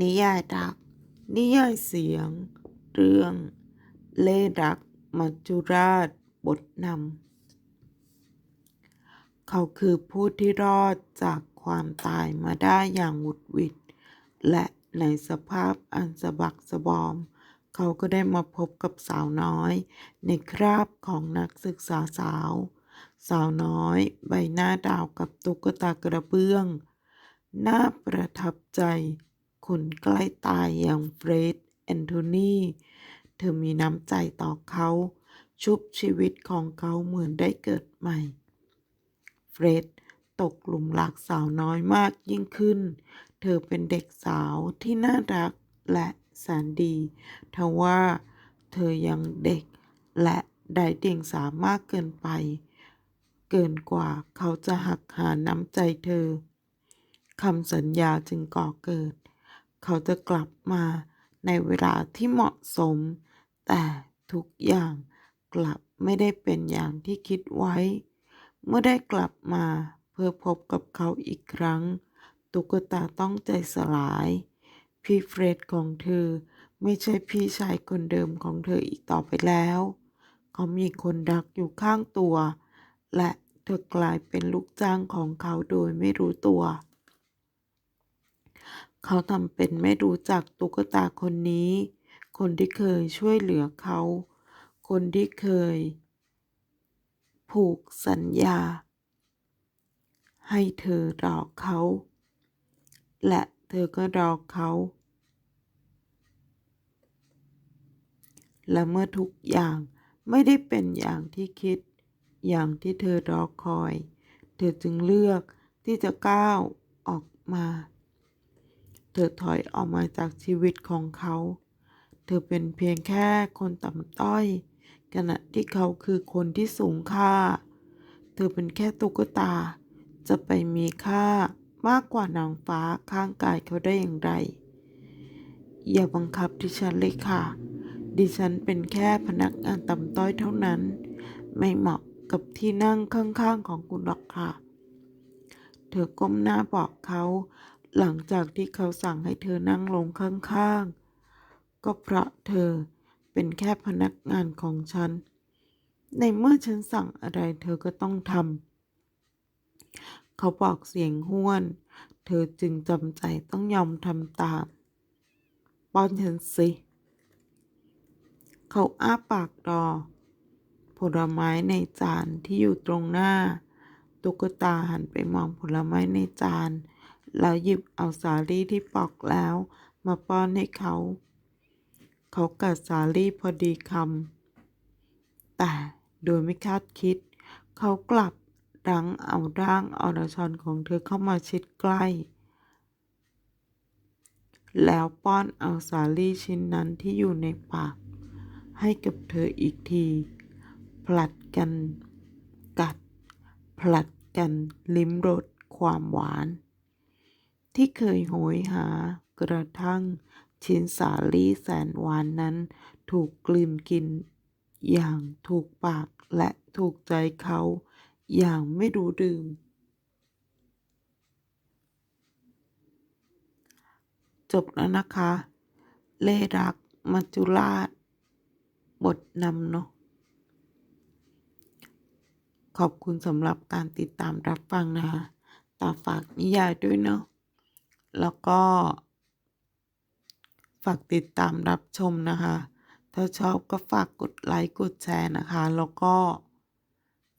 นิยายรัก นิยายเสียง เรื่อง เล่รัก มัจจุราช บทนำ เขาคือผู้ที่รอดจากความตายมาได้อย่างหวุดหวิด และในสภาพอันสะบักสะบอม เขาก็ได้มาพบกับสาวน้อย ในคราบของนักศึกษาสาว สาวน้อย ใบหน้าดาวกับตุ๊กตากระเบื้อง น่าประทับใจ คนใกล้ตายอย่างเฟรดแอนโทนีเธอมีน้ำใจต่อเขาชุบชีวิตของเขาเหมือนได้เกิดใหม่ เฟรดตกหลุมรักสาวน้อยมากยิ่งขึ้น เธอเป็นเด็กสาวที่น่ารักและแสนดีทว่าเธอยังเด็กและได้เดียงสามากเกินไป เกินกว่าเขาจะหักหาน้ำใจเธอคำสัญญาจึงก่อเกิด เขาจะกลับมาในเวลาที่เหมาะสม แต่ทุกอย่างกลับไม่ได้เป็นอย่างที่คิดไว้ เมื่อได้กลับมาเพื่อพบกับเขาอีกครั้ง ตุ๊กตาต้องใจสลาย พี่เฟรดของเธอไม่ใช่พี่ชายคนเดิมของเธออีกต่อไปแล้ว เขามีคนรักอยู่ข้างตัว และเธอกลายเป็นลูกจ้างของเขาโดยไม่รู้ตัว เขาทำเป็นไม่รู้จักตุ๊กตาคนนี้ คนที่เคยช่วยเหลือเขา คนที่เคย ผูกสัญญา ให้เธอรอเขา และเธอก็รอเขา และเมื่อทุกอย่างไม่ได้เป็นอย่างที่คิด อย่างที่เธอรอคอย เธอจึงเลือกที่จะก้าวออกมา เธอถอยออกมาจากชีวิตของเขา เธอเป็นเพียงแค่คนต่ำต้อย ขณะที่เขาคือคนที่สูงค่า เธอเป็นแค่ตุ๊กตา จะไปมีค่ามากกว่านางฟ้าข้างกายเขาได้อย่างไร อย่าบังคับดิฉันเลยค่ะ ดิฉันเป็นแค่พนักงานต่ำต้อยเท่านั้น ไม่เหมาะกับที่นั่งข้างๆของคุณหรอกค่ะ เธอก้มหน้าบอกเขา หลังจากที่เขาสั่งให้เธอนั่งลงข้างๆ ก็เพราะเธอเป็นแค่พนักงานของฉัน ในเมื่อฉันสั่งอะไรเธอก็ต้องทำ เขาบอกเสียงห้วน เธอจึงจำใจต้องยอมทำตาม ป้อนฉันสิ เขาอ้าปากรอ ผลไม้ในจานที่อยู่ตรงหน้า ตุ๊กตาหันไปมองผลไม้ในจาน แล้วหยิบเอาสาลี่ที่ปอกแล้ว มาป้อนให้เขา เขากัดสาลี่พอดีคำแต่โดยไม่คาดคิด เขากลับดังเอาร่างอรชรของเธอเข้ามาชิดใกล้ แล้วป้อนเอาสาลี่ชิ้นนั้นที่อยู่ในปาก ให้กับเธออีกที ผลัดกันกัด ผลัดกันลิ้มรสความหวาน ที่เคยโหยหากระทั่งชิ้นสาลี่แสนหวานนั้น ถูกกลืนกิน อย่างถูกปากและถูกใจเขา อย่างไม่รู้ลืมจบแล้วนะคะ เล่รัก มัจจุราช บทนำเนาะขอบคุณสำหรับการติดตามรับฟังนะคะตาฝากนิยายด้วยเนาะ แล้วก็ ฝากติดตามรับชมนะคะ ถ้าชอบก็ฝากกดไลค์กดแชร์นะคะ แล้วก็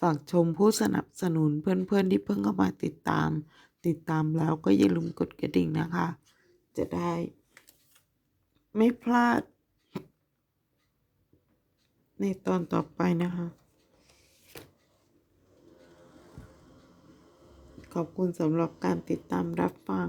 ฝากชมผู้สนับสนุนเพื่อนๆที่เพิ่งเข้ามาติดตาม ติดตามแล้วก็อย่าลืมกดกระดิ่งนะคะ จะได้ ไม่พลาด ในตอนต่อไปนะคะ ขอบคุณสำหรับการติดตามรับฟัง